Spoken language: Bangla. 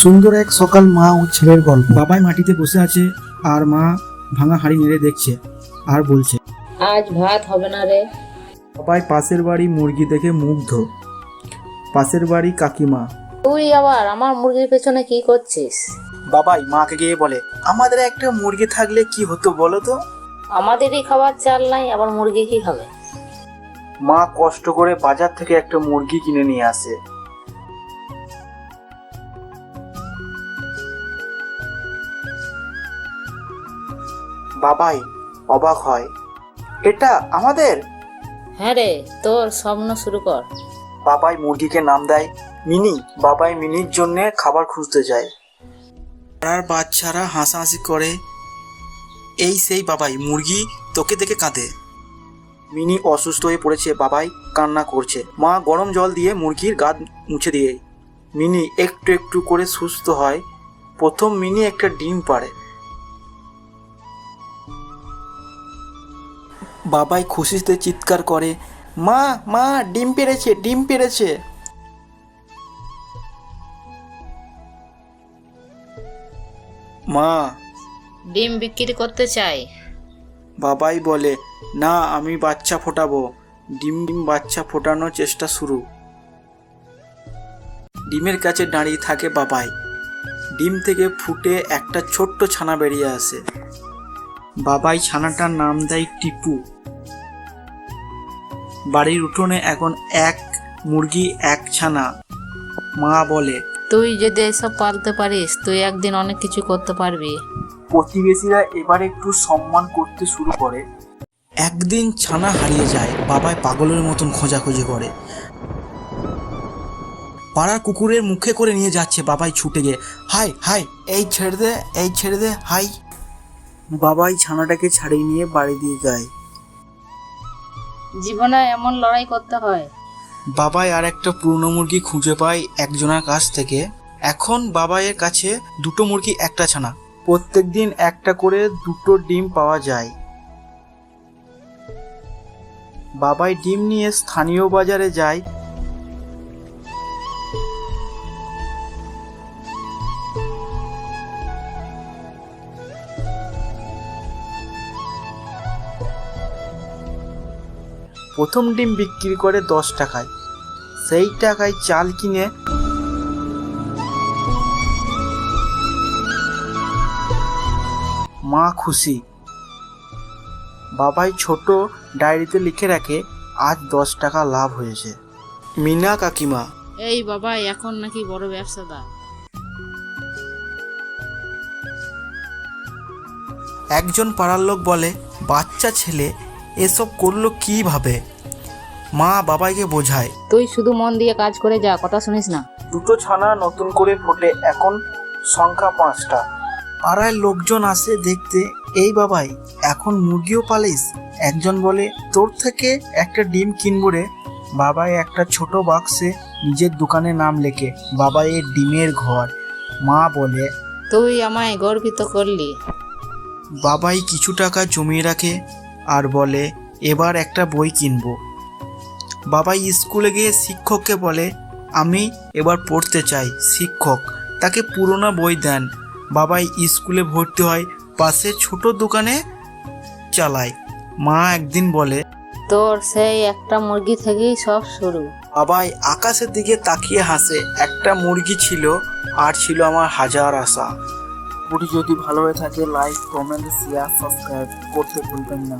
সুন্দর এক সকাল মা ও ছেলের গল্প। বাবাই মাটিতে বসে আছে আর মা ভাঙা হাড়ি নেড়ে দেখছে আর বলছে আজ ভাত হবে না রে। বাবাই পাশের বাড়ি মুরগি দেখে মুগ্ধ। পাশের বাড়ি কাকিমা। তুই আবার আমার মুরগির পেছনে কি করছিস? বাবাই মাকে গিয়ে বলে আমাদের একটা মুরগি থাকলে কি হতো বলো তো? আমাদেরই খাবার চাল নাই আবার মুরগি কি খাবে মা কষ্ট করে বাজার থেকে একটা মুরগি কিনে নিয়ে আসে। বাবাই অবাক হয়। এটা আমাদের? হ্যাঁ রে তোর স্বপ্ন শুরু কর। বাবাই মুরগিকে নাম দেয় মিনি। বাবাই মিনির জন্য খাবার খুঁজতে যায়। পাড়ার বাচ্চারা হাসাহাসি করে। এই সেই বাবাই মুরগি তোকে দেখে কাঁদে। মিনি অসুস্থ হয়ে পড়েছে বাবাই কান্না করছে। মা গরম জল দিয়ে মুরগির গা মুছে দিয়ে মিনি একটু একটু করে সুস্থ হয়। প্রথম মিনি একটা ডিম পাড়ে। বাবাই খুশিতে চিৎকার করে মা মা ডিম পেড়েছে ডিম পেড়েছে। মা। ডিম বিক্রি করতে চাই। বাবাই বলে না আমি বাচ্চা ফোটাবো। ডিম ডিম বাচ্চা ফোটানোর চেষ্টা শুরু। ডিমের কাছে দাঁড়িয়ে থাকে বাবাই। ডিম থেকে ফুটে একটা ছোট্ট ছানা বেরিয়ে আসে। বাবাই ছানাটার নাম দেয় টিপু। বাড়ির উঠোনে এখন এক মুরগি এক ছানা মা বলে। তুই যদি এসব পালতে পারিস তুই একদিন অনেক কিছু করতে পারবি। প্রতিবেশীরা এবার একটু সম্মান করতে শুরু করে। একদিন ছানা হারিয়ে যায় বাবাই পাগলের মতন খোঁজাখুঁজি করে। পাড়ার কুকুরের মুখে করে নিয়ে যাচ্ছে বাবাই ছুটে গিয়ে হাই হাই এই ছেড়ে দে এই ছেড়ে দে হাই। বাবাই ছানাটাকে ছাড়িয়ে নিয়ে বাড়ি দিয়ে যায়। জীবনে এমন লড়াই করতে হয়। বাবাই আর একটা পুরনো মুরগি খুঁজে পায় একজনের কাছ থেকে। এখন বাবাইয়ের কাছে দুটো মুরগি একটা ছানা। প্রত্যেক দিন একটা করে দুটো ডিম পাওয়া যায়। বাবাই ডিম নিয়ে স্থানীয় বাজারে যায়। প্রথম ডিম বিক্রি করে দশ টাকায়। সেই টাকায় চাল কিনে মা খুশি। বাবাই ছোট ডায়েরিতে লিখে রাখে আজ দশ টাকা লাভ হয়েছে। মিনা কাকিমা। এই বাবা এখন নাকি বড় ব্যবসাদার। একজন পাড়ার লোক বলে বাচ্চা ছেলে এসব করল কীভাবে? মা বাবাইকে বোঝায়। তুই শুধু মন দিয়ে কাজ করে যা কথা শুনিস না। দুটো ছানা নতুন করে ফোটে এখন সংখ্যা পাঁচটা। পাড়ায় লোকজন আসে দেখতে এই বাবাই এখন মুরগিও পালিস? একজন বলে তোর থেকে একটা ডিম কিনবো রে। বাবাই একটা ছোট বাক্সে নিজের দোকানে নাম লেখে বাবাই এর ডিমের ঘর। মা বলে তুই আমায় গর্বিত করলি। বাবাই কিছু টাকা জমিয়ে রাখে। আর বলে এবার একটা বই কিনবো। বাবাই স্কুলে গিয়ে শিক্ষককে বলে আমি এবার পড়তে চাই শিক্ষক। তাকে পুরোনো বই দেন। বাবাই স্কুলে ভর্তি হয় পাশে ছোট দোকানে চালায়। মা একদিন বলে তোর সেই একটা মুরগি থেকেই সব শুরু। বাবাই আকাশের দিকে তাকিয়ে হাসে একটা মুরগি ছিল আর ছিল আমার হাজার আশা। ভিডিওটি যদি ভালো হয়ে থাকে লাইক কমেন্ট শেয়ার সাবস্ক্রাইব করতে ভুলবেন না।